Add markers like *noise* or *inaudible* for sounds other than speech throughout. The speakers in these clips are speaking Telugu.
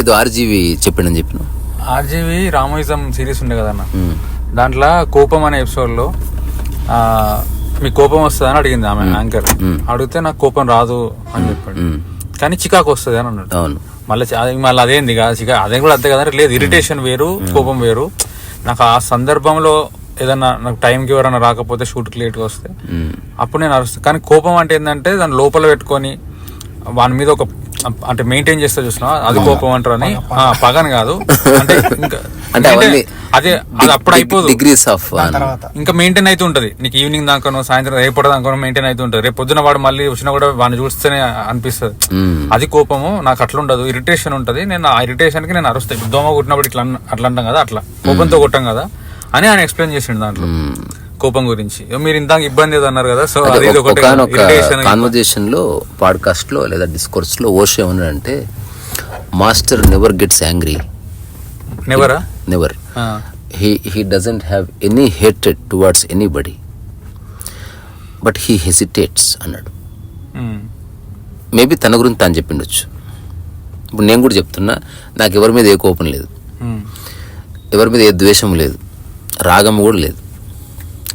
ఇది ఆర్జీవి చెప్పిండని చెప్పిన ఆర్జీవి రామోయిజం సిరీస్ ఉండే కదన్న. దాంట్లో కోపం అనే ఎపిసోడ్లో ఆ, మీకు కోపం వస్తుందని అడిగింది ఆమె యాంకర్. అడిగితే నాకు కోపం రాదు అని చెప్పాడు. కానీ చికాకు వస్తుంది అని అన్నాడు. అవును. మళ్ళీ మళ్ళీ అదేంది కదా చికా అదే కూడా అంతే కదా లేదు ఇరిటేషన్ వేరు కోపం వేరు. నాకు ఆ సందర్భంలో ఏదన్నా నాకు టైంకి ఎవరైనా రాకపోతే షూట్కి లేట్గా వస్తే. అప్పుడు నేను అరుస్తాను కానీ కోపం అంటే ఏంటంటే దాని లోపల పెట్టుకొని వాని మీద ఒక అంటే మెయింటైన్ చేస్తా చూసినా అది కోపం అంటారు అని ఆ, పగని కాదు. అంటే ఇంకా అంటే అవన్నీ అదే అది అప్పుడు అయిపోదు. డిగ్రీస్ ఆఫ్ తర్వాత. ఇంకా మెయింటైన్ అయితే ఉంటది. నీకు ఈవినింగ్ దాకానో సాయంత్రం రేపటి దాకానో మెయింటైన్ అయితే ఉంటది. రేపు పొద్దున వాడు మళ్ళీ వచ్చినా కూడా వాడిని చూస్తేనే అనిపిస్తుంది. అది కోపము నాకు అట్లా ఉండదు. ఇరిటేషన్ ఉంటది. నేను ఆ ఇరిటేషన్కి నేను అరుస్తాను దోమ కొట్టినప్పుడు ఇట్లా అట్లా అంటాం కదా అట్లా. కోపంతో కొట్టాం కదా అని ఆయన ఎక్స్ప్లెయిన్ చేసిండు దాంట్లో. కోపం గురించి. మీరు ఇందాక ఇబ్బంది ఏదో అన్నారు కదా సో అది ఒకటి కాన్వర్జేషన్లో పాడ్కాస్ట్లో లేదా డిస్కోర్స్లో ఓషో ఏమన్నాడంటే master never gets angry నెవరా never he he doesn't have any hated towards anybody but he hesitates అన్నాడు. మేబీ తన గురించి తాను చెప్పిండొచ్చు. ఇప్పుడు నేను కూడా చెప్తున్నా నాకు ఎవరి మీద ఏ కోపం లేదు. ఎవరి మీద ఏ ద్వేషం లేదు. రాగం కూడా లేదు.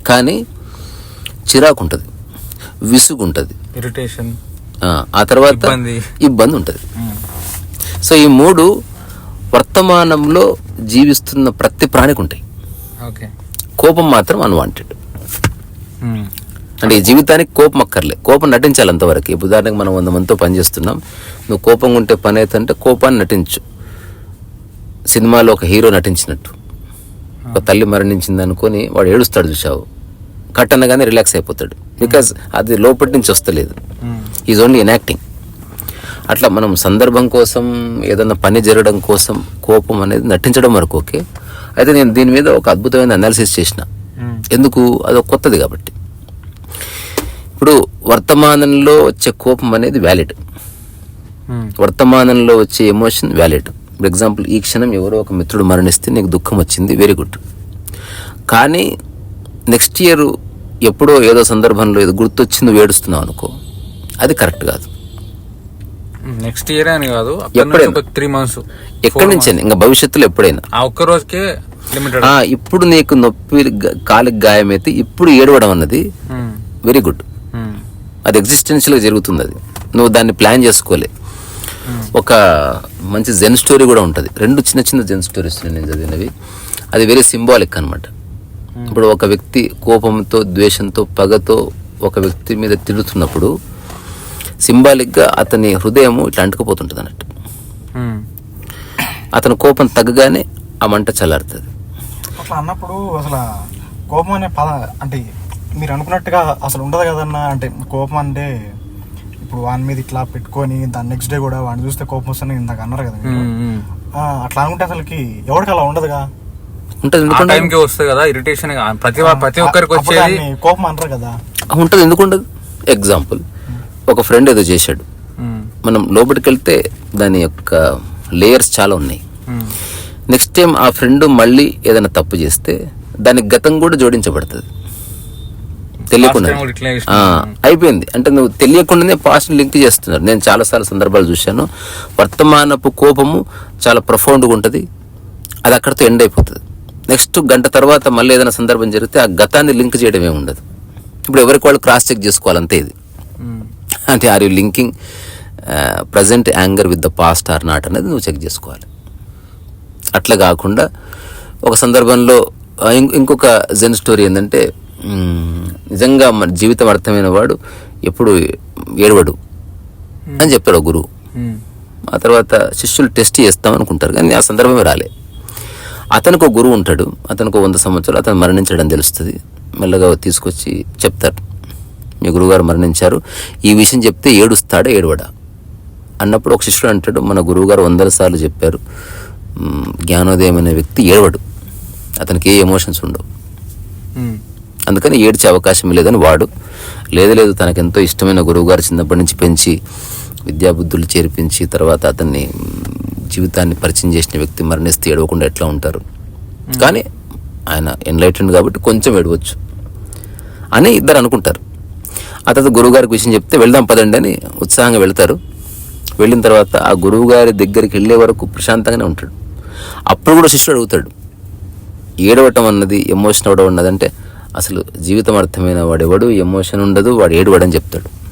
కానీ చిరాకు ఉంటుంది విసుగు ఉంటుంది ఇరిటేషన్ ఆ, తర్వాత ఇబ్బంది. ఉంటుంది సో ఈ మూడు వర్తమానంలో జీవిస్తున్న ప్రతి ప్రాణికి ఉంటాయి కోపం మాత్రం అన్వాంటెడ్ అంటే ఈ జీవితానికి కోపం అక్కర్లే. కోపం నటించాలి అంతవరకు ఇప్పుడు ఉదాహరణకు మనం వంద మందితో పని చేస్తున్నాం. నువ్వు కోపంగా ఉంటే పని అవుతుంటే కోపాన్ని నటించు. సినిమాలో ఒక హీరో నటించినట్టు. ఒక తల్లి మరణించింది అనుకొని వాడు ఏడుస్తాడు చూసావు కట్ అనగానే రిలాక్స్ అయిపోతాడు. బికాజ్ అది లోపటి నుంచి వస్తలేదు. ఈజ్ ఓన్లీ ఇన్ యాక్టింగ్ అట్లా మనం సందర్భం కోసం ఏదన్నా పని జరగడం కోసం కోపం అనేది నటించడం వరకు ఓకే అయితే నేను దీని మీద ఒక అద్భుతమైన అనాలిసిస్ చేసిన. ఎందుకు? అది ఒక కొత్తది కాబట్టి. ఇప్పుడు వర్తమానంలో వచ్చే కోపం అనేది వ్యాలిడ్ వర్తమానంలో వచ్చే ఎమోషన్ వ్యాలిడ్ ఫర్ ఎగ్జాంపుల్ ఈ క్షణం ఎవరో ఒక మిత్రుడు మరణిస్తే నీకు దుఃఖం వచ్చింది వెరీ గుడ్ కానీ నెక్స్ట్ ఇయర్ ఎప్పుడో ఏదో సందర్భంలో ఏదో గుర్తొచ్చి నువ్వు ఏడుస్తున్నావు అనుకో. అది కరెక్ట్ కాదు. నెక్స్ట్ ఇయర్ అని కాదు ఎప్పుడైనా. త్రీ మంత్స్ ఎక్కడి నుంచి ఇంకా భవిష్యత్తులో ఎప్పుడైనా? ఆ ఒక్క రోజుకే ఇప్పుడు నీకు నొప్పి కాలికి గాయమైతే ఇప్పుడు ఏడవడం అన్నది వెరీ గుడ్ అది ఎగ్జిస్టెన్షియల్గా జరుగుతుంది అది. నువ్వు దాన్ని ప్లాన్ చేసుకోలే. ఒక మంచి జెన్ స్టోరీ కూడా ఉంటుంది. రెండు చిన్న చిన్న జెన్ స్టోరీస్ నేను చదివినవి. అది వెరీ సింబాలిక్ అన్నమాట. ఇప్పుడు ఒక వ్యక్తి కోపంతో ద్వేషంతో పగతో ఒక వ్యక్తి మీద తిడుతున్నప్పుడు సింబాలిక్గా అతని హృదయము ఇట్లా అంటుకుపోతుంటుంది అన్నట్టు. అతని కోపం తగ్గగానే ఆ మంట చల్లారుతుంది. అట్లా అన్నప్పుడు అసలు కోపం అనే పద అంటే మీరు అనుకున్నట్టుగా అసలు ఉండదు కదన్నా అంటే కోపం అంటే ఇప్పుడు వాని మీద ఇట్లా పెట్టుకొని దాని నెక్స్ట్ డే కూడా వాడిని చూస్తే కోపం వస్తుంది ఇందాక అన్నారు కదా అట్లా అనుకుంటే అసలుకి ఎవరికి అలా ఉండదుగా? ఉంటుంది. ఎందుకంటే టైంకి వస్తుంది కదా ఇరిటేషన్ ప్రతి ప్రతి ఒక్కరికి వచ్చేది కోపం అనరు కదా. ఉంటుంది. ఎందుకు ఉండదు ఎగ్జాంపుల్ ఒక ఫ్రెండ్ ఏదో చేశాడు. మనం లోపలికి వెళ్తే దాని యొక్క లేయర్స్ చాలా ఉన్నాయి. నెక్స్ట్ టైం ఆ ఫ్రెండ్ మళ్ళీ ఏదైనా తప్పు చేస్తే దానికి గతం కూడా జోడించబడుతుంది. తెలియకుండా అయిపోయింది. అంటే నువ్వు తెలియకుండానే పాస్ట్ లింక్ చేస్తున్నారు. నేను చాలాసార్లు సందర్భాలు చూశాను. వర్తమానపు కోపము చాలా ప్రొఫౌండ్గా ఉంటుంది. అది అక్కడితో ఎండ్ అయిపోతుంది. నెక్స్ట్ గంట తర్వాత మళ్ళీ ఏదైనా సందర్భం జరిగితే ఆ గతాన్ని లింక్ చేయడమే ఉండదు. ఇప్పుడు ఎవరికి వాళ్ళు క్రాస్ చెక్ చేసుకోవాలంతే ఇది. ఉమ్, అంటే are you linking present anger with the past or not అనేది నువ్వు చెక్ చేసుకోవాలి. అట్లా కాకుండా ఒక సందర్భంలో ఇంకొక జెన్ స్టోరీ ఏంటంటే నిజంగా మన జీవితం అర్థమైన వాడు ఎప్పుడు ఏడవడు అని చెప్పాడు ఒక గురువు. ఉమ్, ఆ తర్వాత శిష్యులు టెస్ట్ చేస్తాం అనుకుంటారు కానీ ఆ సందర్భమే రాలే. అతనికి ఒక గురువు ఉంటాడు అతనికి వంద సంవత్సరాలు అతను మరణించడం తెలుస్తుంది. మెల్లగా తీసుకొచ్చి చెప్తారు. మీ గురువుగారు మరణించారు ఈ విషయం చెప్తే ఏడుస్తాడా ఏడవడా? అన్నప్పుడు ఒక శిష్యుడు అంటాడు మన గురువుగారు వందల సార్లు చెప్పారు "మ్, జ్ఞానోదయం అనే వ్యక్తి ఏడవడు అతనికి ఏ ఎమోషన్స్ ఉండవు. అందుకని ఏడ్చే అవకాశం లేదని వాడు లేదు లేదు తనకెంతో ఇష్టమైన గురువుగారు చిన్నప్పటి నుంచి పెంచి విద్యాబుద్ధులు చేర్పించి తర్వాత అతన్ని జీవితాన్ని పరిచయం చేసిన వ్యక్తి మరణిస్తే ఏడవకుండా ఎట్లా ఉంటారు? కానీ ఆయన ఎన్లైటెండ్ కాబట్టి కొంచెం ఏడవచ్చు అని ఇద్దరు అనుకుంటారు. ఆ తర్వాత గురువుగారికి విషయం చెప్తే వెళ్దాం పదండి అని ఉత్సాహంగా వెళ్తారు. వెళ్ళిన తర్వాత ఆ గురువు గారి దగ్గరికి వెళ్ళే వరకు ప్రశాంతంగానే ఉంటాడు. అప్పుడు కూడా శిష్యుడు అడుగుతాడు ఏడవటం అన్నది ఎమోషన్ అవ్వడం అన్నది అంటే అసలు జీవితం అర్థమైన వాడెవడు? ఎమోషన్ ఉండదు వాడు ఏడవడని చెప్తాడు.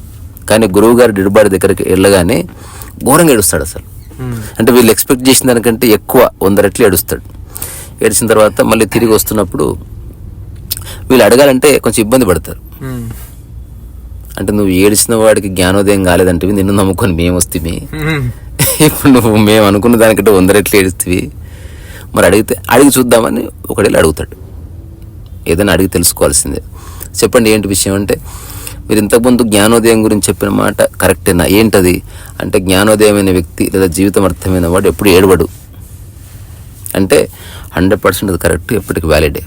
కానీ గురువు గారి డిడుబాడి దగ్గరికి వెళ్ళగానే ఘోరంగా ఏడుస్తాడు అసలు. అంటే వీళ్ళు ఎక్స్పెక్ట్ చేసిన దానికంటే ఎక్కువ వంద రెట్లు ఏడుస్తాడు. ఏడిచిన తర్వాత మళ్ళీ తిరిగి వస్తున్నప్పుడు వీళ్ళు అడగాలంటే కొంచెం ఇబ్బంది పడతారు. అంటే నువ్వు ఏడిచిన వాడికి జ్ఞానోదయం కాలేదంటే నిన్ను నమ్ముకొని మేము. వస్తే ఇప్పుడు నువ్వు మేము అనుకున్న దానికంటే వంద రెట్లు ఏడుస్తుంది మరి అడిగితే అడిగి చూద్దామని ఒకడేళ్ళు అడుగుతాడు. ఏదైనా అడిగి తెలుసుకోవాల్సిందే. చెప్పండి ఏంటి విషయం అంటే మీరు ఇంతకుముందు జ్ఞానోదయం గురించి చెప్పిన మాట కరెక్టేనా? ఏంటది? అంటే జ్ఞానోదయమైన వ్యక్తి లేదా జీవితం అర్థమైన వాడు ఎప్పుడు ఏడవడు. అంటే హండ్రెడ్ పర్సెంట్ అది కరెక్ట్ ఎప్పటికి వ్యాలిడే.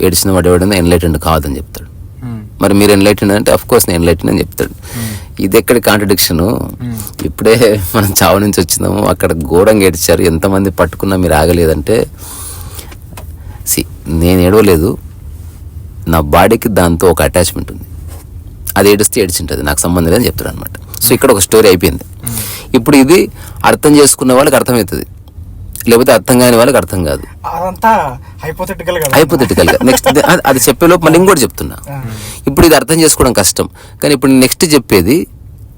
ఏడిచిన వాడు ఎవడైనా ఎన్లైటెండ్ కాదని చెప్తాడు. మరి మీరు ఎన్లైటెండ్ అంటే అఫ్ కోర్స్ నేను ఎన్లైటెండ్ అని చెప్తాడు. ఇది ఎక్కడి కాంట్రడిక్షన్? ఇప్పుడే మనం చావు నుంచి వచ్చినాము అక్కడ ఘోరంగా ఏడ్చారు. ఎంతమంది పట్టుకున్నా మీరు ఆగలేదంటే సి నేను ఏడవలేదు. నా బాడీకి దాంతో ఒక అటాచ్మెంట్ ఉంది. అది ఏడిస్తే ఏడిచింటుంది. నాకు సంబంధం లేదని చెప్తాడు అనమాట సో ఇక్కడ ఒక స్టోరీ అయిపోయింది. ఇప్పుడు ఇది అర్థం చేసుకున్న వాళ్ళకి అర్థమవుతుంది. లేకపోతే అర్థం కాని వాళ్ళకి అర్థం కాదు. హైపోథెటికల్ హైపోథెటికల్గా. నెక్స్ట్ అది చెప్పే లోపు మళ్ళీ ఇంకోటి చెప్తున్నా. ఇప్పుడు ఇది అర్థం చేసుకోవడం కష్టం. కానీ ఇప్పుడు నెక్స్ట్ చెప్పేది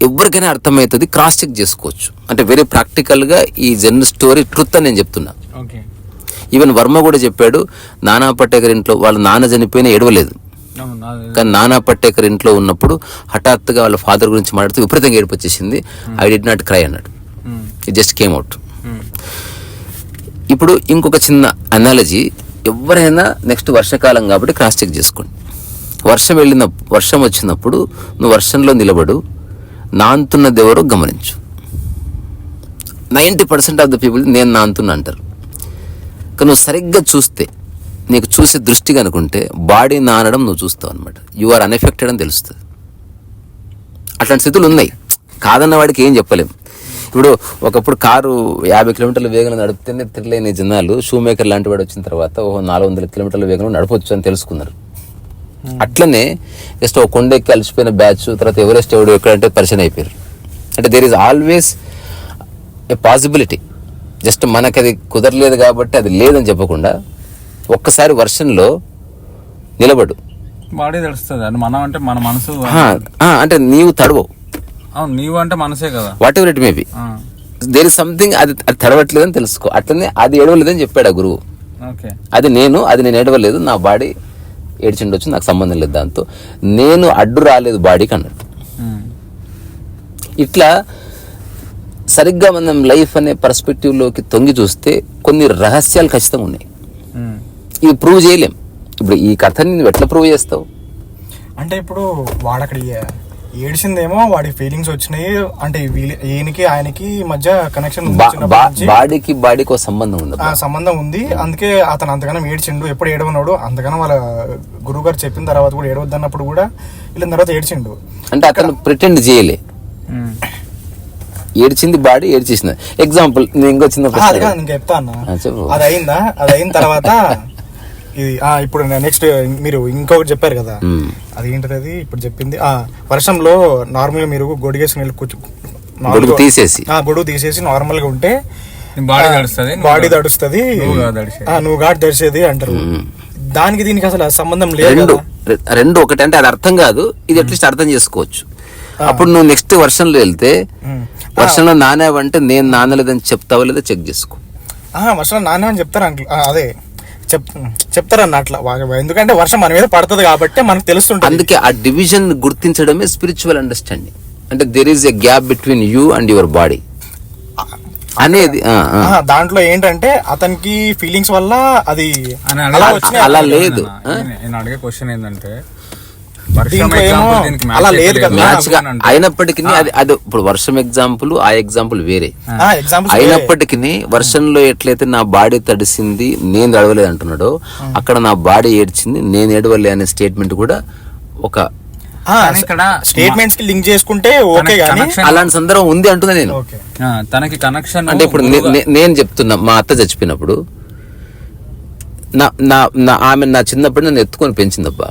ఎవరికైనా అర్థమవుతుంది క్రాస్ చెక్ చేసుకోవచ్చు. అంటే వెరీ ప్రాక్టికల్గా ఈ జన్ స్టోరీ ట్రుత్ అని నేను చెప్తున్నా. ఈవెన్ వర్మ కూడా చెప్పాడు నానా పటేకర్ ఇంట్లో వాళ్ళ నాన్న చనిపోయినా ఏడవలేదు. కానీ నానా పట్టేకర్ ఇంట్లో ఉన్నప్పుడు హఠాత్తుగా వాళ్ళ ఫాదర్ గురించి మాట్లాడుతూ విపరీతంగా ఏడుపు వచ్చేసింది ఐ డి నాట్ క్రై అన్నాడు. ఇట్ జస్ట్ కేమ్ అవుట్ ఇప్పుడు ఇంకొక చిన్న అనాలజీ ఎవరైనా నెక్స్ట్ వర్షాకాలం కాబట్టి క్రాస్ చెక్ చేసుకోండి. వర్షం వెళ్ళిన వర్షం వచ్చినప్పుడు నువ్వు వర్షంలో నిలబడు. నాంతున్నది ఎవరో గమనించు. Ninety percent of the people నేను నాంతున్నా అంటారు. కానీ నువ్వు సరిగ్గా చూస్తే నీకు చూసే దృష్టిగా అనుకుంటే బాడీ నానడం నువ్వు చూస్తావు అనమాట యు ఆర్ అన్ఎఫెక్టెడ్ అని తెలుస్తుంది. అట్లాంటి స్థితులు ఉన్నాయి. కాదన్న వాడికి ఏం చెప్పలేం. ఇప్పుడు ఒకప్పుడు కారు యాభై కిలోమీటర్ల వేగంలో నడిపితేనే తిరలేని జనాలు షూ మేకర్ లాంటి వాడు వచ్చిన తర్వాత ఓ నాలుగు వందల కిలోమీటర్ల వేగంలో నడపొచ్చు అని తెలుసుకున్నారు. అట్లనే జస్ట్ ఒక కొండ ఎక్కి అలసిపోయిన బ్యాచ్ తర్వాత ఎవరెస్ట్ ఎవడు ఎక్కడంటే పరిచయం అయిపోయారు. అంటే there is always a possibility just మనకి అది కుదరలేదు కాబట్టి అది లేదని చెప్పకుండా ఒక్కసారి వర్షంలో నిలబడు. తెలుస్తుంది. అంటే మనం అంటే మన మనసు అంటే నీవు తడవవు. అవును నీవు అంటే మనసే కదా. Whatever it may be ఆ, దేర్ ఇస్ సంథింగ్ అది అది తడవట్లేదని తెలుసుకో. అట్లనే అది ఏడవలేదని చెప్పాడు ఆ గురువు. ఓకే. అది నేను అది నేను ఏడవలేదు నా బాడీ ఏడ్చిండొచ్చు నాకు సంబంధం లేదు దాంతో. నేను అడ్డు రాలేదు బాడీకి అన్నట్టు. ఇట్లా సరిగ్గా మనం లైఫ్ అనే పర్స్పెక్టివ్లోకి తొంగి చూస్తే కొన్ని రహస్యాలు ఖచ్చితంగా ఉన్నాయి. ఇది ప్రూవ్ చేయలేం. ఇప్పుడు ఈ కథని నువ్వు ఎట్లా ప్రూవ్ చేస్తావు? అంటే ఇప్పుడు వాడు అక్కడ ఏడిసిందేమో వాడి ఫీలింగ్స్ వచ్చినాయి అంటే ఈయనకి ఆయనకి మధ్య కనెక్షన్ బాడీకి బాడీకి ఒక సంబంధం ఉంది ఆ సంబంధం ఉంది. అందుకే అతను అంతగానం ఏడ్చిండు. ఎప్పుడు ఏడవన్నాడు అంతగానం వాళ్ళ గురువు గారు చెప్పిన తర్వాత కూడా ఏడవద్దు అన్నప్పుడు కూడా వీళ్ళ తర్వాత ఏడ్చిండు. అంటే అతను ప్రిటెండ్ చేయలే. ఏడ్చింది బాడీ ఏడ్చేసింది. ఎగ్జాంపుల్ నేను ఇంకో చిన్న అది చెప్తా అన్న. అది అయిందా? అది అయిన తర్వాత ఇది ఆ ఇప్పుడు నెక్స్ట్ మీరు ఇంకొకటి చెప్పారు కదా. అది ఏంటది అది? ఇప్పుడు చెప్పింది ఆ వర్షంలో నార్మల్గా మీరు గొడిగేసి నీళ్ళు కూర్చు తీసేసి. ఆ గొడుగు తీసేసి నార్మల్గా ఉంటే బాడీ తడుస్తుంది నువ్వు బాడీ. తడుస్తుంది. నువ్వు ఘాట్ తడిసేది. అంటారు. దానికి దీనికి అసలు సంబంధం లేదు రెండు కదా. రె- రెండు ఒకటి అంటే అది అర్థం కాదు ఇది అట్లీస్ట్ అర్థం చేసుకోవచ్చు. అప్పుడు నువ్వు నెక్స్ట్ వర్షంలో వెళ్తే. వర్షంలో నానేవంటే నేను నానలేదని చెప్తావో లేదో చెక్ చేసుకో. ఆ, వర్షం నాన్న అని చెప్తారు అంకుల్? అదే. చెప్ చెప్తారన్న అట్లా ఎందుకంటే వర్షం మన మీద పడుతుంది కాబట్టి మనకు తెలుస్తుంటుంది. అందుకే ఆ డివిజన్ గుర్తించడమే స్పిరిచువల్ అండర్స్టాండింగ్ అంటే there is a gap between you and your body అనేది ఆ, ఆ. ఆ, దాంట్లో ఏంటంటే అతనికి ఫీలింగ్స్ వల్ల అది అలా లేదు. నేను- నేను అడిగే క్వశ్చన్ ఏంటంటే అలా లేదు కదా. అయినప్పటికీ అది అది ఇప్పుడు వర్షం ఎగ్జాంపుల్ ఆ ఎగ్జాంపుల్ వేరే. అయినప్పటికీ వర్షంలో ఎట్లయితే నా బాడీ తడిసింది నేను తడవలేదు అంటున్నాడో అక్కడ నా బాడీ ఏడ్చింది నేను ఏడవలే అనే స్టేట్మెంట్ కూడా ఒక స్టేట్మెంట్స్కి లింక్ చేసుకుంటే ఓకే అలాంటి సందర్భం ఉంది అంటున్నా నేను. తనకి కనెక్షన్ అంటే ఇప్పుడు నేను చెప్తున్నా మా అత్త చచ్చిపోయినప్పుడు నా నా నా ఆమె నా చిన్నప్పుడు నన్ను ఎత్తుకొని పెంచిందబ్బా.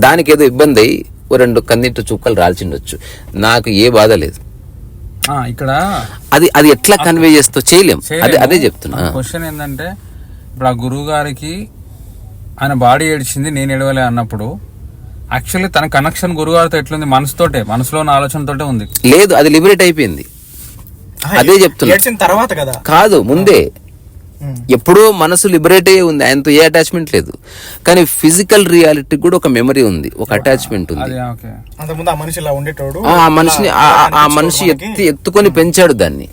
దానికి ఏదో ఇబ్బంది అయ్యి ఓ రెండు కన్నీటి చుక్కలు రాల్చిండొచ్చు. నాకు ఏ బాధ లేదు. ఆ, ఇక్కడ అది అది ఎట్లా కన్వే చేస్తో చేయలేం. అదే అదే చెప్తున్నా. క్వశ్చన్ ఏంటంటే ఇప్పుడు ఆ గురువు గారికి ఆయన బాడీ ఏడిచింది నేను ఏడవలే అన్నప్పుడు యాక్చువల్లీ తన కనెక్షన్ గురుగారితో ఎట్లుంది? మనసుతోటే మనసులో ఉన్న ఆలోచనతోటే ఉంది. లేదు అది లిబరేట్ అయిపోయింది. అదే చెప్తున్నా. తర్వాత కదా. కాదు ముందే. ఎప్పుడో మనసు లిబరేట్ అయ్యే ఉంది. ఆయనతో ఏ అటాచ్మెంట్ లేదు. కానీ ఫిజికల్ రియాలిటీ కూడా ఒక మెమరీ ఉంది. ఒక అటాచ్మెంట్ ఉంది. ఆ మనిషిని ఆ- మనిషి ఎత్తి ఎత్తుకొని పెంచాడు దాన్ని.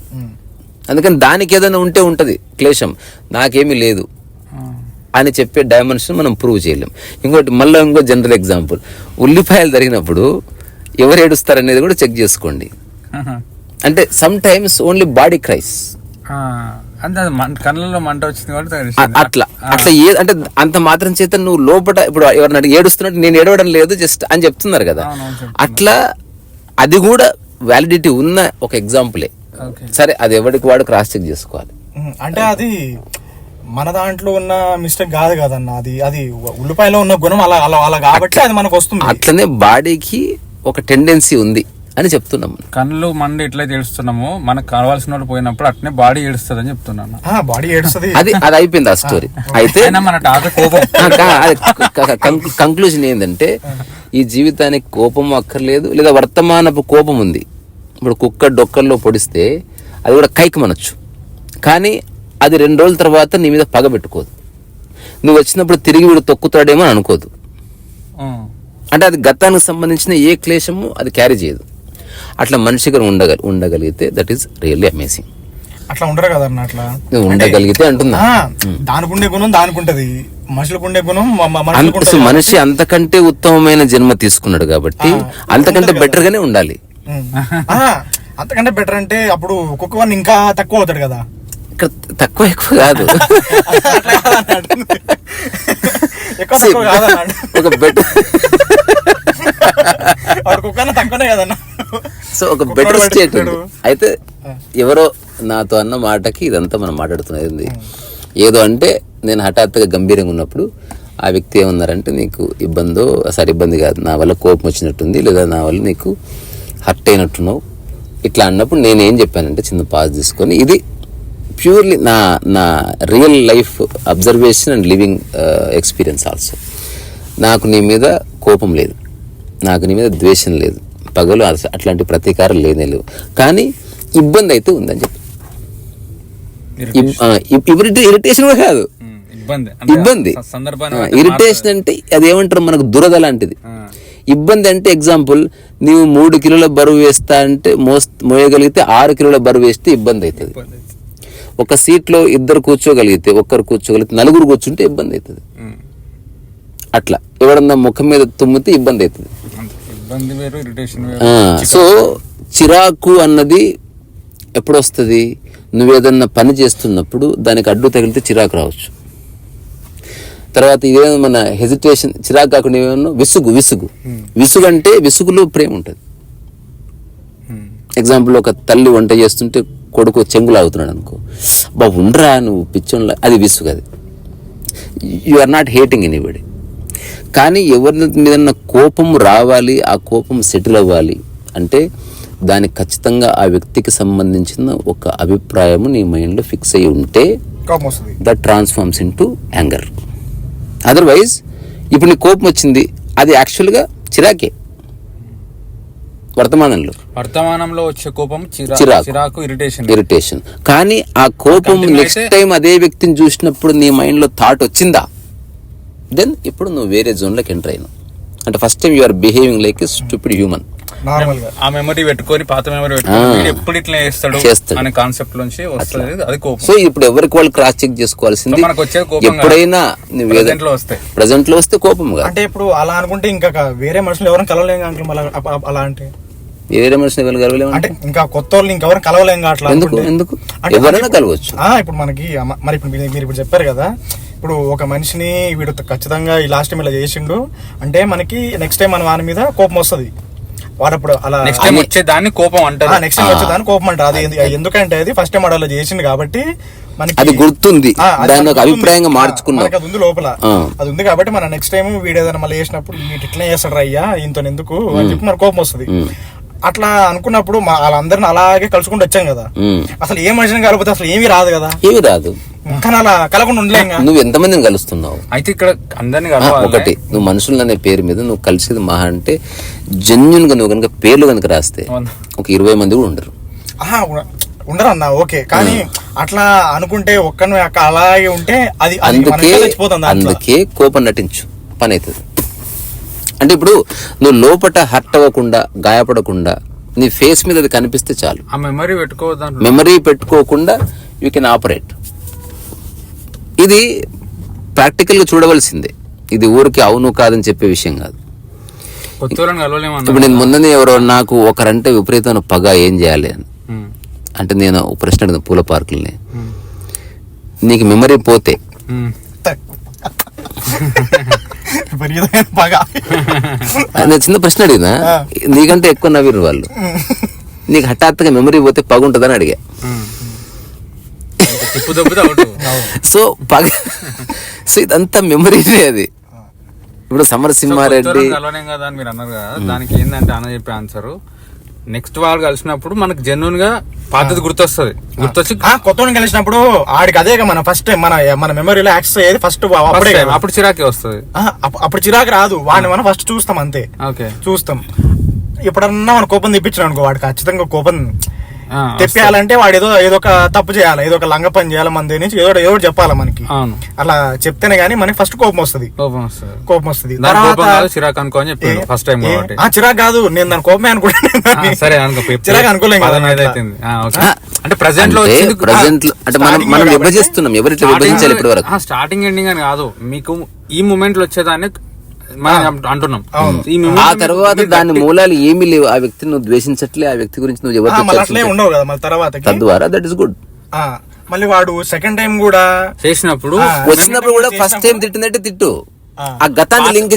అందుకని దానికి ఏదైనా ఉంటే ఉంటది. క్లేశం. నాకేమీ లేదు. అని చెప్పే డైమెన్షన్ మనం ప్రూవ్ చేయలేం. ఇంకోటి మళ్ళీ ఇంకో జనరల్ ఎగ్జాంపుల్ ఉల్లిపాయలు తరిగినప్పుడు ఎవరు ఏడుస్తారనేది కూడా చెక్ చేసుకోండి. అంటే సమ్ టైమ్స్ ఓన్లీ బాడీ క్రైస్ కళ్ళలో మంట వచ్చింది కాబట్టి. అట్లా. అట్లా ఏ అంటే అంత మాత్రం చేత నువ్వు లోపల ఇప్పుడు ఎవరిని ఏడుస్తున్నట్టు నేను ఏడవడం లేదు జస్ట్ అని చెప్తున్నారు కదా. అట్లా అది కూడా వ్యాలిడిటీ ఉన్న ఒక ఎగ్జాంపులే ఓకే. సరే అది ఎవరికి వాడు క్రాస్ చెక్ చేసుకోవాలి. అంటే అది మన దాంట్లో ఉన్న మిస్టేక్ కాదు కదన్న అది అది ఉల్లిపాయలో ఉన్న గుణం అలా అలా అలా కాబట్టి అది మనకు వస్తుంది. అట్లనే బాడీకి ఒక టెండెన్సీ ఉంది. అని చెప్తున్నాం. కళ్ళు మండి ఎట్లయితే ఏడుస్తున్నామో. మనకు కావాల్సిన వాడు పోయినప్పుడు అట్నే బాడీ ఏడుస్తుంది అని చెప్తున్నాను. ఆ బాడీ ఏడుస్తుంది. అది అది అయిపోయింది ఆ స్టోరీ అయితే మన కోపం. కంక్లూజన్ ఏంటంటే ఈ జీవితానికి కోపం అక్కర్లేదు లేదా వర్తమానపు కోపం ఉంది. ఇప్పుడు కుక్క డొక్కల్లో పొడిస్తే అది కూడా కైకమనొచ్చు కానీ అది రెండు రోజుల తర్వాత నీ మీద పగ పెట్టుకోదు. నువ్వు వచ్చినప్పుడు తిరిగి వీడు తొక్కుతాడేమో అని అనుకోదు. అంటే అది గతానికి సంబంధించిన ఏ క్లేశము అది క్యారీ చేయదు. అట్లా మనిషిగా ఉండగ ఉండగలిగితే దట్ ఈస్ రియల్లీ అమేజింగ్ అట్లా ఉండరు కదన్న అట్లా. ఉండగలిగితే అంటున్నా ఆ, దానికి ఉండే గుణం దానికి ఉంటది మనుషులకు ఉండే గుణం. మనిషి అంతకంటే ఉత్తమమైన జన్మ తీసుకున్నాడు కాబట్టి అంతకంటే బెటర్ గానే ఉండాలి. అంతకంటే బెటర్ అంటే అప్పుడు కుక్క వాడిని ఇంకా తక్కువ అవుతాడు కదా. ఇక్కడ తక్కువ ఎక్కువ కాదు. *laughs* ఒక బెటర్ తక్కువనే కదన్న. సో ఒక బెటర్ స్టేట్. ఉంది. అయితే ఎవరో నాతో అన్న మాటకి ఇదంతా మనం మాట్లాడుతున్నది ఉంది ఏదో అంటే నేను హఠాత్తుగా గంభీరంగా ఉన్నప్పుడు ఆ వ్యక్తి ఏమన్నారంటే నీకు ఇబ్బందో సరే ఇబ్బంది కాదు. నా వల్ల కోపం వచ్చినట్టుంది లేదా నా వల్ల నీకు హర్ట్ అయినట్టున్నావు. ఇట్లా అన్నప్పుడు నేను ఏం చెప్పానంటే చిన్న పాజ్ తీసుకొని ఇది ప్యూర్లీ నా నా real life observation and living experience also నాకు నీ మీద కోపం లేదు. నాకు నీ మీద ద్వేషం లేదు. పగలు అట్లాంటి ప్రతీకారం లేనే లేవు. కానీ ఇబ్బంది అయితే ఉందని చెప్పి. ఇరిటేషన్ కూడా కాదు. ఇబ్బంది. ఇరిటేషన్ అంటే అది ఏమంటారు మనకు దురద లాంటిది. ఇబ్బంది అంటే ఎగ్జాంపుల్ నీవు మూడు కిలోల బరువు వేస్తా అంటే మోస్ మోయగలిగితే ఆరు కిలోల బరువు వేస్తే ఇబ్బంది అవుతుంది. ఒక సీట్లో ఇద్దరు కూర్చోగలిగితే ఒక్కరు కూర్చోగలిగితే నలుగురు కూర్చుంటే ఇబ్బంది అవుతుంది. అట్లా. ఎవడన్నా ముఖం మీద తుమ్మితే ఇబ్బంది అవుతుంది. సో చిరాకు అన్నది ఎప్పుడు వస్తుంది నువ్వేదన్నా పని చేస్తున్నప్పుడు దానికి అడ్డు తగిలితే చిరాకు రావచ్చు. తర్వాత ఇదేమో మన హెజిటేషన్ చిరాకు కాకుండా ఏమన్నా? విసుగు విసుగు. విసుగు అంటే విసుగులో ప్రేమ ఉంటుంది. ఎగ్జాంపుల్ ఒక తల్లి వంట చేస్తుంటే కొడుకు చెంగులు అవుతున్నాడు అనుకో. బా ఉండరా నువ్వు పిచ్చోన్లా. అది విసుగు అది you are not hating anybody కానీ ఎవరి మీద కోపం రావాలి ఆ కోపం సెటిల్ అవ్వాలి అంటే దానికి ఖచ్చితంగా ఆ వ్యక్తికి సంబంధించిన ఒక అభిప్రాయము నీ మైండ్లో ఫిక్స్ అయి ఉంటే that transforms into anger otherwise ఇప్పుడు నీ కోపం వచ్చింది అది యాక్చువల్గా చిరాకే. వర్తమానంలో. వర్తమానంలో వచ్చే కోపం చిరా- చిరాకు. చిరాకు ఇరిటేషన్ ఇరిటేషన్ కానీ ఆ కోపం నెక్స్ట్ టైం అదే వ్యక్తిని చూసినప్పుడు నీ మైండ్లో థాట్ వచ్చిందా? దెన్ ఇప్పుడు నువ్వు వేరే జోన్లోకి ఎంటర్ అయినావు. అంటే first time you are behaving like stupid human నార్మల్గా. ఆ మెమరీ పెట్టుకొని పాత మెమరీ పెట్టుకొని ఎప్పుడు ఇట్లా చేస్తాడు చేస్తాడు. అనే కాన్సెప్ట్ నుంచి వస్తుంది. అది కోపం. సో ఇప్పుడు ఎవరికి వాళ్ళు క్రాస్ చెక్ చేసుకోవాల్సింది? మనకు వచ్చే కోపం. ఎప్పుడైనా నువ్వు Present లో వస్తాయి. ప్రజెంట్లో వస్తే కోపం అంటే ఇప్పుడు అలా అనుకుంటే ఇంకా వేరే మనుషులు ఎవరైనా కలవలేం అంకుల్ అలా అంటే? వేరే మనిషిని వెళ్ళగలలేము అంటే ఇంకా కొత్త వాళ్ళు ఇంకెవరైనా కలవలేం అట్లా ఎందుకు. ఎందుకు? ఎవరైనా కలవచ్చు. ఆ, ఇప్పుడు మనకి మరి ఇప్పుడు మీరు మీరు ఇప్పుడు చెప్పారు కదా ఇప్పుడు ఒక మనిషిని వీడు ఖచ్చితంగా ఈ లాస్ట్ టైం ఇలా చేసిండు అంటే మనకి నెక్స్ట్ టైం మన వాని మీద కోపం వస్తుంది. వాడప్పుడు అలా నెక్స్ట్ టైం వచ్చే దాన్ని కోపం అంటారు. నెక్స్ట్ టైం వచ్చేదాన్ని కోపం అంటారు. అది ఎందు- ఎందుకంటే అది ఫస్ట్ టైం అలా చేసిండు కాబట్టి మనకి అది గుర్తుంది. దాన్ని ఒక. అభిప్రాయంగా మనకి అది ఉంది లోపల. అది ఉంది కాబట్టి మన నెక్స్ట్ టైం వీడు ఏదైనా మళ్ళీ చేసినప్పుడు వీటి ఇట్లా చేస్తాడు అయ్యా ఇంత ఎందుకు? అని చెప్పి మన కోపం వస్తుంది. అట్లా అనుకున్నప్పుడు మా వాళ్ళందరిని అలాగే కలుసుకుంటూ వచ్చాం కదా. అసలు ఏ మనిషిని కలిపితే అసలు ఏమీ రాదు కదా. ఏమి రాదు. కానీ అలా కలగకుండా ఉండలేం. నువ్వు ఎంతమందిని కలుస్తున్నావు? అయితే ఇక్కడ అందరిని కలవాలి. ఒకటి నువ్వు మనుషులు అనే పేరు మీద నువ్వు కలిసేది మహా అంటే జెన్యున్గా నువ్వు కనుక పేర్లు కనుక రాస్తే. ఒక ఇరవై మంది కూడా ఉండరు. ఉండరు అన్న ఓకే. కానీ అట్లా అనుకుంటే ఒక్కను అలాగే ఉంటే అది అది అందుకే. అందుకే కోపం నటించు పని అవుతుంది అంటే ఇప్పుడు నువ్వు లోపట హర్ట్ అవ్వకుండా గాయపడకుండా నీ ఫేస్ మీద అది కనిపిస్తే చాలు. మెమరీ పెట్టుకోవద్దు అంటున్నా. మెమరీ పెట్టుకోకుండా యూ కెన్ ఆపరేట్ ఇది ప్రాక్టికల్గా చూడవలసిందే. ఇది ఊరికి అవును కాదని చెప్పే విషయం కాదు. ఇప్పుడు నేను మొన్ననే ఎవరో నాకు ఒకరంటే విపరీతమైన పగ ఏం చేయాలి అని. అంటే నేను ఒక ప్రశ్న అడిగిన పూల పార్కుల్ని. నీకు మెమరీ పోతే. *laughs* నేను చిన్న ప్రశ్న అడిగినా నీకంటే ఎక్కువ నవ్విరు వాళ్ళు. నీకు హఠాత్తుగా మెమరీ పోతే పగ ఉంటుందని అడిగా ఉమ్. ఇంకా తిప్పు దెబ్బతో అవుట్ సో పగ సో ఇదంతా మెమరీనే అది. ఇప్పుడు సమరసింహారెడ్డి కలవలేం కదా అని మీరు అన్నారు కదా దానికి ఏంటంటే అన్న చెప్పే ఆన్సర్ నెక్స్ట్ వాళ్ళు కలిసినప్పుడు మనకు జెన్యున్గా పాతది గుర్తొస్తుంది. గుర్తొచ్చి ఆ, కొత్తని కలిసినప్పుడు ఆడికి అదే మన ఫస్ట్ మన మన మెమరీలో యాక్సెస్ అయ్యేది ఫస్ట్ అప్పుడే. అప్పుడు చిరాకే వస్తుంది. అప్పుడు చిరాకు రాదు. వాడిని మనం ఫస్ట్ చూస్తాం అంతే. ఓకే. చూస్తాం. ఎప్పుడన్నా మన కోపం తెప్పించాడు అనుకో వాడు ఖచ్చితంగా కోపం తెప్పియాలంటే వాడు ఏదో ఏదో ఒక తప్పు చేయాలి. ఏదో ఒక లంగ పని చేయాలి మన దగ్గర నుంచి. ఏదో ఏదో చెప్పాలి మనకి. అలా చెప్తేనే గానీ మనకి ఫస్ట్ కోపం వస్తుంది. కోపం వస్తుంది. కోపం వస్తుంది. చిరాకు అనుకో అని ఫస్ట్ టైం ఏ- కాబట్టి. ఆ, చిరాకు కాదు. నేను దాని కోపమే ఆ, అనుకుంటాను సరే అనుకో చిరాకు. అంటే ప్రజెంట్లో అంటే వచ్చింది ప్రజెంట్లో అంటే మనం మనం విభజిస్తున్నాం. ఎవరిట్లా విభజించాలి ఇప్పటి వరకు స్టార్టింగ్ ఎండింగ్ అని కాదు. మీకు ఈ మూమెంట్లో వచ్చేదాన్ని అంటున్నాం. ఆ తర్వాత దాని మూలాలు ఏమీ లేవు. ఆ వ్యక్తిని నువ్వు ద్వేషించట్లే ఆ వ్యక్తి గురించి నువ్వు తర్వాత తద్వారా దట్ ఇస్ గుడ్ మళ్ళీ వాడు సెకండ్ టైం కూడా చేసినప్పుడు వచ్చినప్పుడు కూడా ఫస్ట్ టైం తిట్టినట్టే తిట్టు. ఆ. గతాన్ని లింక్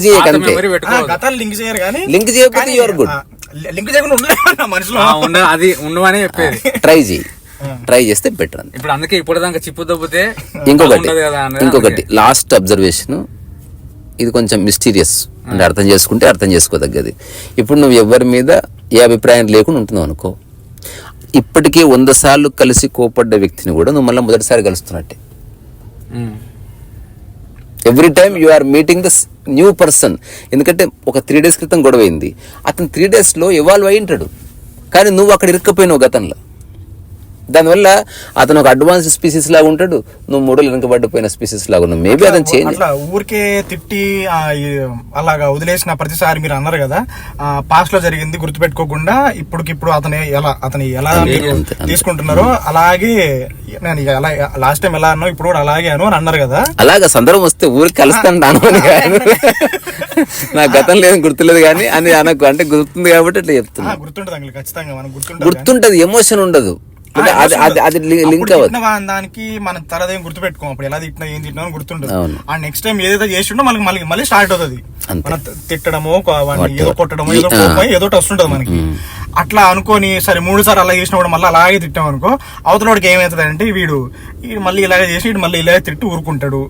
పెట్టుకోవద్దు గతాలు లింక్ చేయరు కానీ లింక్ చేయకపోతే good. ఆ, లింక్ చేయకుండా ఉండలేదు మనుషులు? అది ఉండవనే చెప్పేది. ట్రై చేయి. ట్రై చేస్తే బెటర్ ఇప్పుడు అందుకే ఇప్పుడు దాకా చిప్పు దొబ్బితే ఇంకొకటి ఇంకొకటి. లాస్ట్ అబ్జర్వేషన్ ఇది కొంచెం మిస్టీరియస్ అంటే అర్థం చేసుకుంటే అర్థం చేసుకోదగ్గది. ఇప్పుడు నువ్వు ఎవరి మీద ఏ అభిప్రాయం లేకుండా ఉంటున్నావు అనుకో. ఇప్పటికే వంద సార్లు కలిసి కోపడ్డ వ్యక్తిని కూడా నువ్వు మళ్ళీ మొదటిసారి కలుస్తున్నట్టే. Every time you are meeting the new person ఎందుకంటే ఒక త్రీ డేస్ క్రితం గొడవైంది. అతను త్రీ డేస్లో ఎవాల్వ్ అయి ఉంటాడు. కానీ నువ్వు అక్కడ ఇరుక్కపోయినావు గతంలో. దానివల్ల అతను ఒక అడ్వాన్స్ స్పీసీస్ లాగా ఉంటాడు. నువ్వు మూడలు వెనుకబడిపోయిన స్పీసీస్ లాగా ఉన్నావు. మేబీ అతను చేంజ్ అట్లా ఊరికే తిట్టి అలాగా వదిలేసిన ప్రతిసారి మీరు అన్నారు కదా పాస్ట్లో జరిగింది గుర్తుపెట్టుకోకుండా ఇప్పటికిప్పుడు అతను ఎలా అతను ఎలా. తీసుకుంటున్నారో అలాగే నేను ఎలా లాస్ట్ టైం ఎలా అన్నావు ఇప్పుడు కూడా అలాగే అను అని అన్నారు కదా. అలాగా సందర్భం వస్తే ఊరికి కలుస్తాను అని *laughs* నా గతం లేదు గుర్తులేదు కానీ అని అనకు అంటే గుర్తుంది కాబట్టి అట్లా చెప్తున్నా. గుర్తుంటది ఖచ్చితంగా మనం గుర్తుంటది ఎమోషన్ ఉండదు. అది అది అది లింక్ అవ్వదు. దానికి మనం తర్వాత ఏం గుర్తుపెట్టుకోం అప్పుడు. ఎలా తిట్టినా ఏం తిట్టినా గుర్తుండదు. ఆ నెక్స్ట్ టైం ఏదైతే చేసిండో మనకి మళ్ళీ మళ్ళీ స్టార్ట్ అవుతుంది. మన తిట్టడమో. ఏదో కొట్టడమో ఏదో ఏదో వస్తుంటది మనకి. అట్లా అనుకొని సరే మూడు సార్లు అలా చేసినప్పుడు మళ్ళీ అలాగే తిట్టాం అనుకో అవతలవాడికి ఏమవుతుంది అంటే వీడు మళ్ళీ ఇలాగే చేసి వీడు మళ్ళీ ఇలాగే తిట్టి ఊరుకుంటాడు.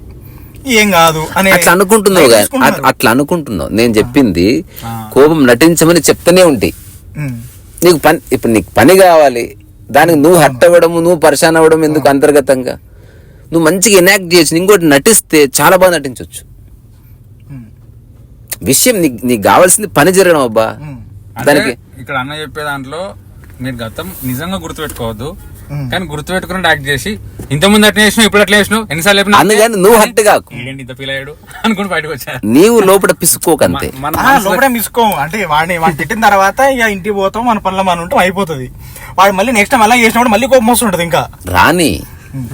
ఏం కాదు అనే అట్లా అనుకుంటున్నావు అట్లా అనుకుంటున్నావు. నేను చెప్పింది కోపం నటించమని చెప్తూనే ఉంటాయి. నీకు పని ఇప్పుడు నీకు పని కావాలి. దానికి నువ్వు హర్ట్ అవ్వడము నువ్వు పరిశాన్ అవ్వడం ఎందుకు అంతర్గతంగా? నువ్వు మంచిగా ఎనాక్ట్ చేయొచ్చు ఇంకోటి నటిస్తే చాలా బాగా నటించవచ్చు. విషయం నీకు నీకు కావాల్సింది పని జరగడం అబ్బా. దానికి ఇక్కడ అన్న చెప్పే దాంట్లో మీరు గతం నిజంగా గుర్తుపెట్టుకోవద్దు. కానీ గుర్తుపెట్టుకుని యాక్ట్ చేసి ఇంత ముందు అట్లా చేసినావు ఇప్పుడు అట్లా చేసినావు ఎన్నిసార్లు చెప్పినా అందుకని నువ్వు హర్ట్ కాకు. ఇంత ఫీల్ అయ్యాడు అనుకుని బయటకు వచ్చారు. నీవు లోపల పిసుకోకంతే. లోపలే మిసుకోం. అంటే వాడిని వాడిని తిట్టిన తర్వాత ఇక ఇంటికి పోతాం మన పనులు మనం ఉంటాం అయిపోతుంది. వాడు మళ్ళీ నెక్స్ట్ టైం అలా చేసినప్పుడు మళ్ళీ కోపం వస్తుంటది ఇంకా. రాని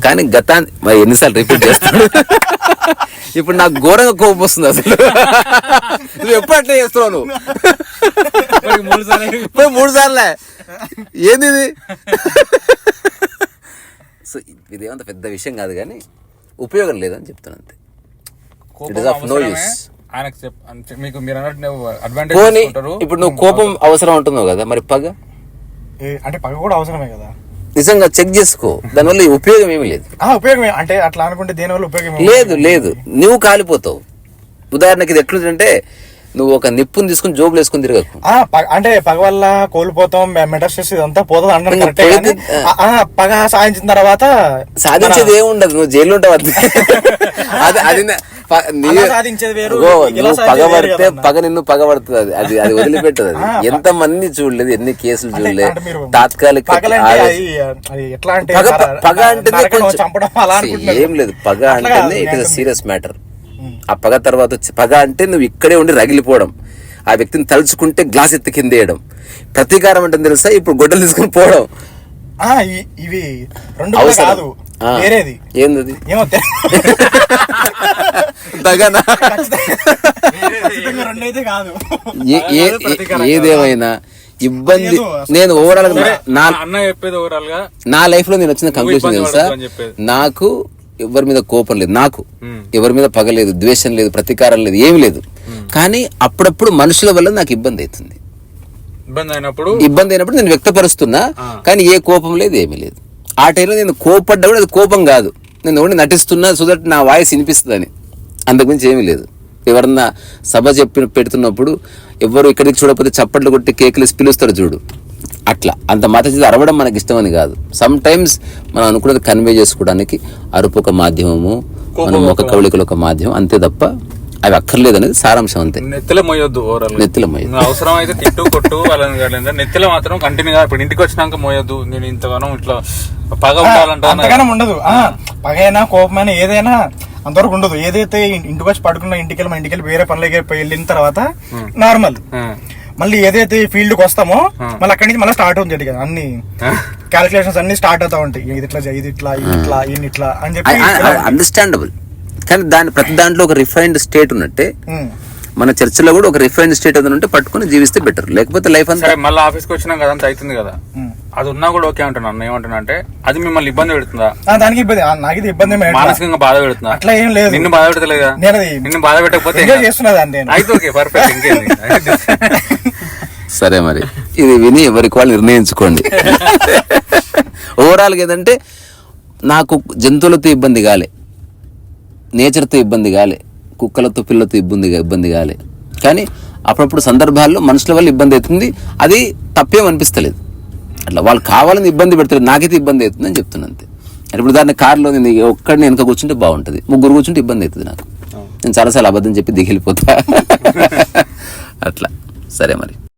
కానీ గతాన్ని మరి ఎన్నిసార్లు రిపీట్ చేస్తాడు. ఇప్పుడు నాకు ఘోరంగా కోపం వస్తుంది అసలు. నువ్వు ఎప్పుడు అట్లా చేస్తున్నావు నువ్వు? మూడు సార్లు పోయి మూడు సార్లే. ఏంది ఇది? సో ఇదేమంత పెద్ద విషయం కాదు కానీ ఉపయోగం లేదని చెప్తాను అంతే. ఆయనకు మీకు మీరు అన్నట్టు అడ్వాంటేజ్ ఇప్పుడు నువ్వు కోపం అవసరం అంటున్నావు కదా మరి పగ? అంటే పగ కూడా అవసరమే కదా? నిజంగా చెక్ చేసుకో. దానివల్ల ఉపయోగం ఏమీ లేదు. ఆ ఉపయోగమే అంటే అట్లా అనుకుంటే దేని వల్ల ఉపయోగం లేదు లేదు? నువ్వు కాలిపోతావు. ఉదాహరణకి ఇది ఎట్లుందంటే నువ్వు ఒక నిప్పుని తీసుకుని జోబులు వేసుకుని తిరగకు. అంటే పగ వల్ల కోల్పోతాం మెటాస్టేస్ ఇదంతా పోతుంది అంటారు పగ సాధించిన తర్వాత సాధించేది ఏముండదు నువ్వు జైలు ఉంటావు? *laughs* అది అది నువ్వు పగబడితే. పగ నిన్ను పగబడుతుంది అది అది అది వదిలిపెట్టదు అది. *laughs* ఎంత మంది చూడలేదు ఎన్ని కేసులు అంటే- చూడలేదు అంటే తాత్కాలిక అంటే పగ అంటేనే కొంచెం అనుకుంటున్నారు. ఏం లేదు పగ అంటేనే ఇట్ ఇస్ సీరియస్ మ్యాటర్ ఆ పగ తర్వాత వచ్చి పగ అంటే నువ్వు ఇక్కడే ఉండి రగిలిపోవడం ఆ వ్యక్తిని తలుచుకుంటే గ్లాస్ ఎత్తి కింద వేయడం ప్రతీకారం అంటే తెలుసా? ఇప్పుడు గొడ్డలు తీసుకుని పోవడం. ఇవి రెండు కాదు. వేరేది. ఏందది? ఏమో తె- *laughs* దగనా? ఖచ్చితంగా రెండు అయితే కాదు. ఏదేమైనా ఇబ్బంది ఏదో నేను ఓవరాల్ నా అన్న చెప్పేది ఓవరాల్గా నా లైఫ్లో నేను వచ్చిన ఇబ్బంది తెలుసా. నాకు ఎవరి మీద కోపం లేదు. నాకు. ఎవరి మీద పగ లేదు ద్వేషం లేదు ప్రతీకారం లేదు ఏమి లేదు. కానీ అప్పుడప్పుడు మనుషుల వల్ల నాకు ఇబ్బంది అవుతుంది. ఇబ్బంది అయినప్పుడు ఇబ్బంది అయినప్పుడు నేను వ్యక్తపరుస్తున్నా. కానీ ఏ కోపం లేదు ఏమీ లేదు. ఆ టైంలో నేను కోపడ్డా కూడా అది కోపం కాదు. నేను ఓన్లీ నటిస్తున్నా సో దట్ నా వాయిస్ వినిపిస్తుందని. అంతకుమించి ఏమీ లేదు. ఎవరన్నా సభ చెప్పి పెడుతున్నప్పుడు ఎవరు ఇక్కడికి చూడకపోతే చప్పట్లు కొట్టి కేకులు వేసి పిలుస్తారు చూడు. అట్లా. అంత మాత్రం చేసి అరవడం మనకి ఇష్టమని కాదు. సమ్ టైమ్స్ మనం అనుకున్నది కన్వే చేసుకోవడానికి అరుపు ఒక మాధ్యమము మన ముఖ కవళికలు ఒక మాధ్యమం అంతే తప్ప అవి అక్కర్లేదు అనేది సారాంశం అంతే. నెత్తిలో మోయొద్దు ఓవరాల్ నెత్తిలో మోయొద్దు. అవసరం అయితే తిట్టు కొట్టు వాళ్ళని కాలేదు నెత్తిలో మాత్రం కంటిన్యూగా ఇప్పుడు ఇంటికి వచ్చినాక మోయొద్దు. నేను ఇంతగానో ఇట్లా పగ ఉండాలంటా ఉండదు. ఆ పగైనా కోపమైనా ఏదైనా అంతవరకు ఉండదు. ఏదైతే ఇంటికి వచ్చి పడుకున్న ఇంటికి వెళ్ళి మన ఇంటికి వెళ్ళి వేరే పనులకి వెళ్ళిన తర్వాత నార్మల్. మళ్ళీ ఏదైతే ఫీల్డ్కి వస్తామో మళ్ళీ అక్కడి నుంచి మళ్ళీ స్టార్ట్ అవుతుంది ఇక అన్ని క్యాలిక్యులేషన్స్ అన్ని స్టార్ట్ అవుతా ఉంటాయి. ఇది ఇట్లా ఇది ఇట్లా ఇది ఇట్లా ఇట్లా అని చెప్పి అండర్స్టాండబుల్ కానీ దాని ప్రతి దాంట్లో ఒక రిఫైన్డ్ స్టేట్ ఉన్నట్టే. మన చర్చలో కూడా ఒక రిఫైన్డ్ స్టేట్ ఏదైనా ఉంటే పట్టుకొని జీవిస్తే బెటర్ లేకపోతే లైఫ్ అంతా సరే మళ్ళీ ఆఫీస్కి వచ్చినాం కదా అంత అవుతుంది కదా. అది ఉన్నా కూడా ఓకే అంటున్నాను నేను ఏమంటున్నా అంటే అది మిమ్మల్ని ఇబ్బంది పెడుతుందా? ఆ, దానికి ఇబ్బంది ఆ, నాకు ఇబ్బంది. మానసికంగా బాధ పెడుతుందా? అట్లా ఏం లేదు. నిన్ను బాధ పెడతలేదా? నిన్ను బాధ పెట్టకపోతే అయితే ఓకే పర్ఫెక్ట్ ఇంకేంది? *laughs* సరే మరి ఇది విని ఎవరికి వాళ్ళు నిర్ణయించుకోండి. *laughs* *laughs* ఓవరాల్గా ఏంటంటే నాకు జంతువులతో ఇబ్బంది కాలే. నేచర్తో ఇబ్బంది కాలే కుక్కలతో పిల్లలతో ఇబ్బంది ఇబ్బంది కాలే. కానీ అప్పుడప్పుడు సందర్భాల్లో మనుషుల వల్ల ఇబ్బంది అవుతుంది. అది తప్పేం అనిపిస్తలేదు. అట్లా వాళ్ళు కావాలని ఇబ్బంది పెడతారు నాకైతే ఇబ్బంది అవుతుంది అని చెప్తున్నాను అంతే. ఇప్పుడు దాన్ని కారులో నేను ఒక్కడిని వెనక కూర్చుంటే బాగుంటుంది. ముగ్గురు కూర్చుంటే ఇబ్బంది అవుతుంది నాకు. నేను చాలాసార్లు అబద్ధం చెప్పి దిగిలిపోతా. *laughs* అట్లా. సరే మరి.